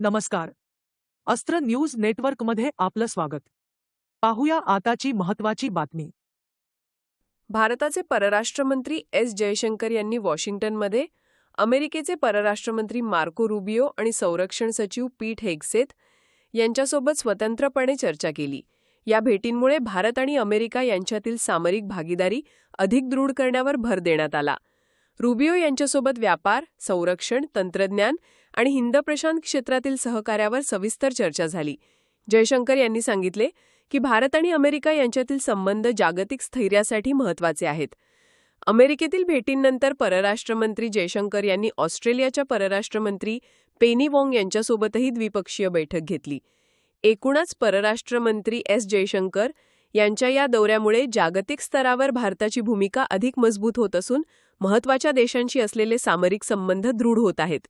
नमस्कार. अस्त्र न्यूज नेटवर्कमध्ये आपलं स्वागत. पाहूया आताची महत्वाची बातमी. भारताचे परराष्ट्रमंत्री एस जयशंकर यांनी वॉशिंग्टनमध्ये अमेरिकेचे परराष्ट्रमंत्री मार्को रुबियो आणि संरक्षण सचिव पीठ हेगसेथ यांच्यासोबत स्वतंत्रपणे चर्चा केली. या भेटींमुळे भारत आणि अमेरिका यांच्यातील सामरिक भागीदारी अधिक दृढ करण्यावर भर देण्यात आला. रुबियो यांच्यासोबत व्यापार संरक्षण तंत्रज्ञान आणि हिंद प्रशांत क्षेत्रातील सहकार्यावर सविस्तर चर्चा झाली. जयशंकर यांनी सांगितले की भारत आणि अमेरिका यांच्यातील संबंध जागतिक स्थैर्यासाठी महत्त्वाचे आहेत. अमेरिकेतील भेटींनंतर परराष्ट्रमंत्री जयशंकर यांनी ऑस्ट्रेलियाच्या परराष्ट्रमंत्री पेनी वॉंग यांच्यासोबतही द्विपक्षीय बैठक घेतली. एकूणच परराष्ट्रमंत्री एस जयशंकर यांच्या या दौऱ्यामुळे जागतिक स्तरावर भारताची भूमिका अधिक मजबूत होत असून महत्त्वाच्या देशांशी असलेले सामरिक संबंध दृढ होत आहेत.